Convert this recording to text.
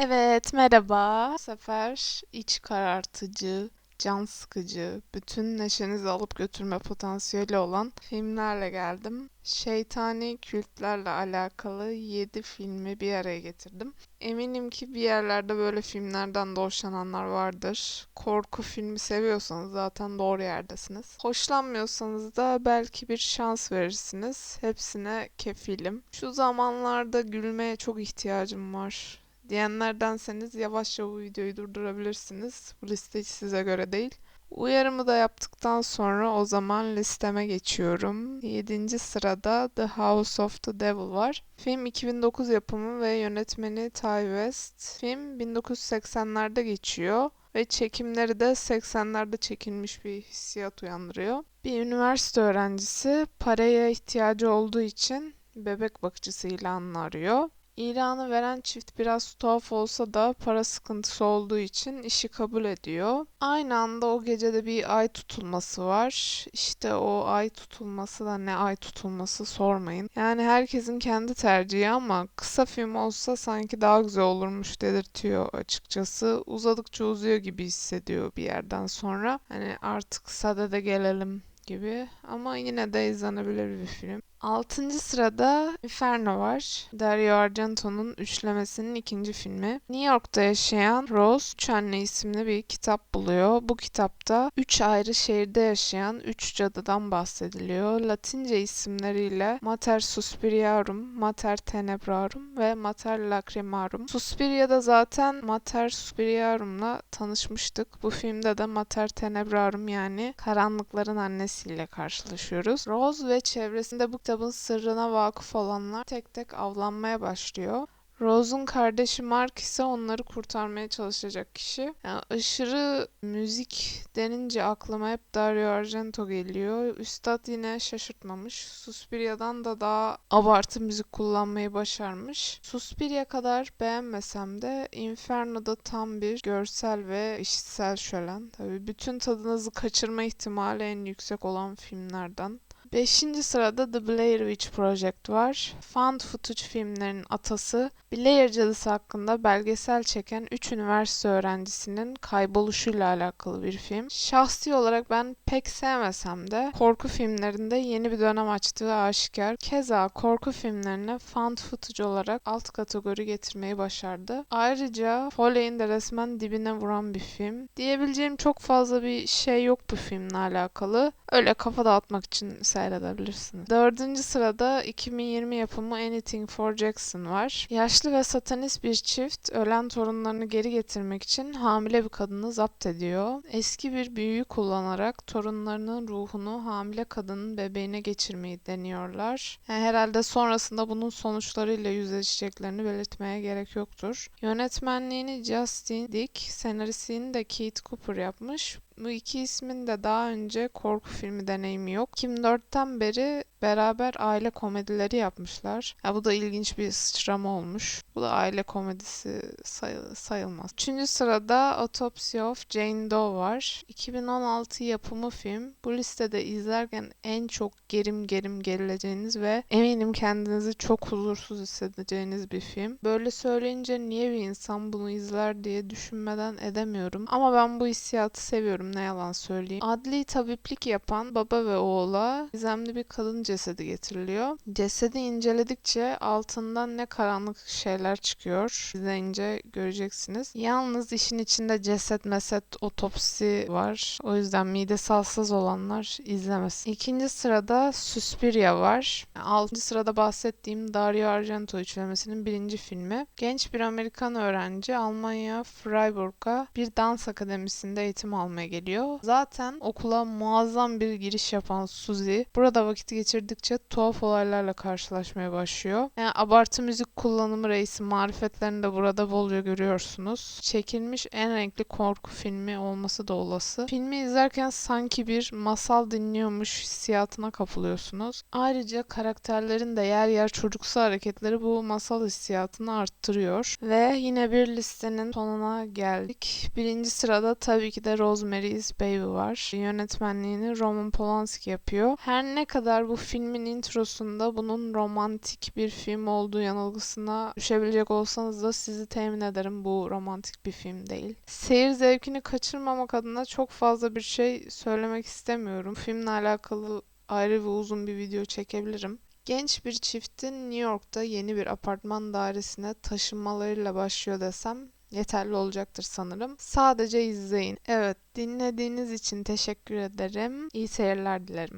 Evet, merhaba. Bu sefer iç karartıcı, can sıkıcı, bütün neşenizi alıp götürme potansiyeli olan filmlerle geldim. Şeytani kültlerle alakalı 7 filmi bir araya getirdim. Eminim ki bir yerlerde böyle filmlerden de hoşlananlar vardır. Korku filmi seviyorsanız zaten doğru yerdesiniz. Hoşlanmıyorsanız da belki bir şans verirsiniz. Hepsine kefilim. Şu zamanlarda gülmeye çok ihtiyacım var diyenlerdenseniz yavaşça bu videoyu durdurabilirsiniz. Bu liste hiç size göre değil. Uyarımı da yaptıktan sonra o zaman listeme geçiyorum. 7. sırada The House of the Devil var. Film 2009 yapımı ve yönetmeni Ty West. Film 1980'lerde geçiyor ve çekimleri de 80'lerde çekilmiş bir hissiyat uyandırıyor. Bir üniversite öğrencisi paraya ihtiyacı olduğu için bebek bakıcısı ilanını arıyor. İlanı veren çift biraz tuhaf olsa da para sıkıntısı olduğu için işi kabul ediyor. Aynı anda o gecede bir ay tutulması var. İşte o ay tutulması da ne ay tutulması sormayın. Yani herkesin kendi tercihi ama kısa film olsa sanki daha güzel olurmuş dedirtiyor açıkçası. Uzadıkça uzuyor gibi hissediyor bir yerden sonra. Hani artık sadede gelelim gibi ama yine de izlenebilir bir film. 6. sırada Inferno var. Dario Argento'nun üçlemesinin ikinci filmi. New York'ta yaşayan Rose, Üç Anne isimli bir kitap buluyor. Bu kitapta üç ayrı şehirde yaşayan üç cadıdan bahsediliyor. Latince isimleriyle Mater Suspiriarum, Mater Tenebrarum ve Mater Lacrimarum. Suspiria'da zaten Mater Suspiriarum'la tanışmıştık. Bu filmde de Mater Tenebrarum yani karanlıkların annesiyle karşılaşıyoruz. Rose ve çevresinde bu kitabın sırrına vakıf olanlar tek tek avlanmaya başlıyor. Rose'un kardeşi Mark ise onları kurtarmaya çalışacak kişi. Yani aşırı müzik denince aklıma hep Dario Argento geliyor. Üstad yine şaşırtmamış. Suspiria'dan da daha abartı müzik kullanmayı başarmış. Suspiria kadar beğenmesem de Inferno'da tam bir görsel ve işitsel şölen. Tabii bütün tadınızı kaçırma ihtimali en yüksek olan filmlerden. Beşinci sırada The Blair Witch Project var. Found footage filmlerinin atası, Blair cadısı hakkında belgesel çeken 3 üniversite öğrencisinin kayboluşuyla alakalı bir film. Şahsi olarak ben pek sevmesem de korku filmlerinde yeni bir dönem açtığı aşikar. Keza korku filmlerine found footage olarak alt kategori getirmeyi başardı. Ayrıca Foley'in de resmen dibine vuran bir film. Diyebileceğim çok fazla bir şey yok bu filmle alakalı. Öyle kafa dağıtmak için seyredebilirsiniz. Dördüncü sırada 2020 yapımı Anything for Jackson var. Yaşlı ve satanist bir çift ölen torunlarını geri getirmek için hamile bir kadını zapt ediyor. Eski bir büyüyü kullanarak torunlarının ruhunu hamile kadının bebeğine geçirmeyi deniyorlar. Yani herhalde sonrasında bunun sonuçlarıyla yüzleşeceklerini belirtmeye gerek yoktur. Yönetmenliğini Justin Dick, senaristliğini de Keith Cooper yapmış. Bu iki ismin de daha önce korku filmi deneyimi yok. 2004'ten beri beraber aile komedileri yapmışlar. Ya bu da ilginç bir sıçrama olmuş. Bu da aile komedisi say sayılmaz. Üçüncü sırada Autopsy of Jane Doe var. 2016 yapımı film. Bu listede izlerken en çok gerim gerim gerileceğiniz ve eminim kendinizi çok huzursuz hissedeceğiniz bir film. Böyle söyleyince niye bir insan bunu izler diye düşünmeden edemiyorum. Ama ben bu hissiyatı seviyorum ne yalan söyleyeyim. Adli tabiplik yapan baba ve oğula gizemli bir kadın cesedi getiriliyor. Cesedi inceledikçe altından ne karanlık şeyler çıkıyor. İzleyince göreceksiniz. Yalnız işin içinde ceset meset otopsi var. O yüzden midesi hassas olanlar izlemesin. İkinci sırada Suspiria var. Altıncı sırada bahsettiğim Dario Argento üçlemesinin birinci filmi. Genç bir Amerikan öğrenci Almanya Freiburg'a bir dans akademisinde eğitim almaya geliyor. Zaten okula muazzam bir giriş yapan Suzy burada vakit geçirdikçe tuhaf olaylarla karşılaşmaya başlıyor. Yani abartı müzik kullanımı reisi marifetlerini de burada bolca görüyorsunuz. Çekilmiş en renkli korku filmi olması da olası. Filmi izlerken sanki bir masal dinliyormuş hissiyatına kapılıyorsunuz. Ayrıca karakterlerin de yer yer çocuksu hareketleri bu masal hissiyatını arttırıyor. Ve yine bir listenin sonuna geldik. Birinci sırada tabii ki de Rosemary Is Baby var. Yönetmenliğini Roman Polanski yapıyor. Her ne kadar bu filmin introsunda bunun romantik bir film olduğu yanılgısına düşebilecek olsanız da sizi temin ederim bu romantik bir film değil. Seyir zevkini kaçırmamak adına çok fazla bir şey söylemek istemiyorum. Filmle alakalı ayrı ve uzun bir video çekebilirim. Genç bir çiftin New York'ta yeni bir apartman dairesine taşınmalarıyla başlıyor desem yeterli olacaktır sanırım. Sadece izleyin. Evet, dinlediğiniz için teşekkür ederim. İyi seyirler dilerim.